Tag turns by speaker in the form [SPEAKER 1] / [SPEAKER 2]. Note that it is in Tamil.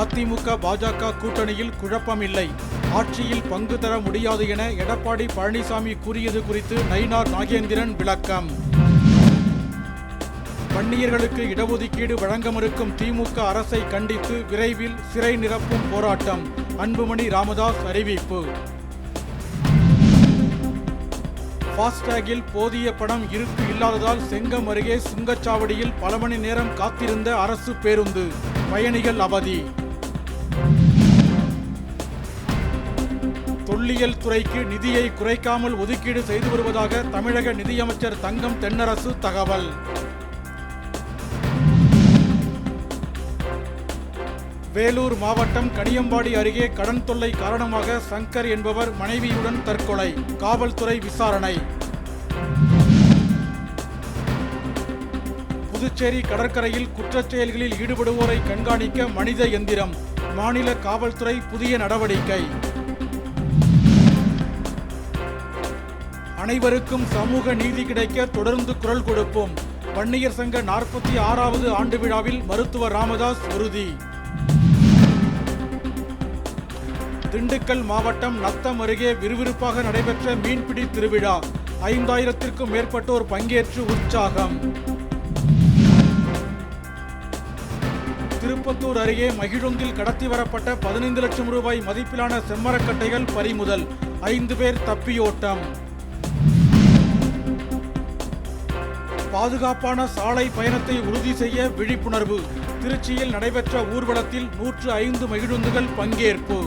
[SPEAKER 1] அதிமுக பாஜக கூட்டணியில் குழப்பமில்லை. ஆட்சியில் பங்கு தர முடியாது என எடப்பாடி பழனிசாமி கூறியது குறித்து நயினார் நாகேந்திரன் விளக்கம். வன்னியர்களுக்கு இடஒதுக்கீடு வழங்க மறுக்கும் திமுக அரசை கண்டித்து விரைவில் சிறை நிரப்பும் போராட்டம். அன்புமணி ராமதாஸ் அறிவிப்பு. ஃபாஸ்டேகில் போதிய பணம் இருப்பு இல்லாததால் செங்கம் அருகே சுங்கச்சாவடியில் பல மணி நேரம் காத்திருந்த அரசு பேருந்து. பயணிகள் அவதி. தொல்லியல் துறைக்கு நிதியை குறைக்காமல் ஒதுக்கீடு செய்து வருவதாக தமிழக நிதியமைச்சர் தங்கம் தென்னரசு தகவல். வேலூர் மாவட்டம் கனியம்பாடி அருகே கடன் தொல்லை காரணமாக சங்கர் என்பவர் மனைவியுடன் தற்கொலை. காவல்துறை விசாரணை. புதுச்சேரி கடற்கரையில் குற்றச் செயல்களில் ஈடுபடுவோரை கண்காணிக்க மனித எந்திரம் மாநில காவல்துறை புதிய நடவடிக்கை. அனைவருக்கும் சமூக நீதி கிடைக்க தொடர்ந்து குரல் கொடுப்போம். வன்னியர் சங்க நாற்பத்தி ஆறாவது ஆண்டு விழாவில் மருத்துவர் ராமதாஸ் உறுதி. திண்டுக்கல் மாவட்டம் நத்தம் அருகே விறுவிறுப்பாக நடைபெற்ற மீன்பிடி திருவிழா. ஐந்தாயிரத்திற்கும் மேற்பட்டோர் பங்கேற்று உற்சாகம். திருப்பத்தூர் அருகே மகிழுந்தில் கடத்தி வரப்பட்ட பதினைந்து லட்சம் ரூபாய் மதிப்பிலான செம்மரக்கட்டைகள் பறிமுதல். ஐந்து பேர் தப்பியோட்டம் பாதுகாப்பான சாலை பயணத்தை உறுதி செய்ய விழிப்புணர்வு. திருச்சியில் நடைபெற்ற ஊர்வலத்தில் நூற்று ஐந்து மகிழுந்துகள் பங்கேற்பு.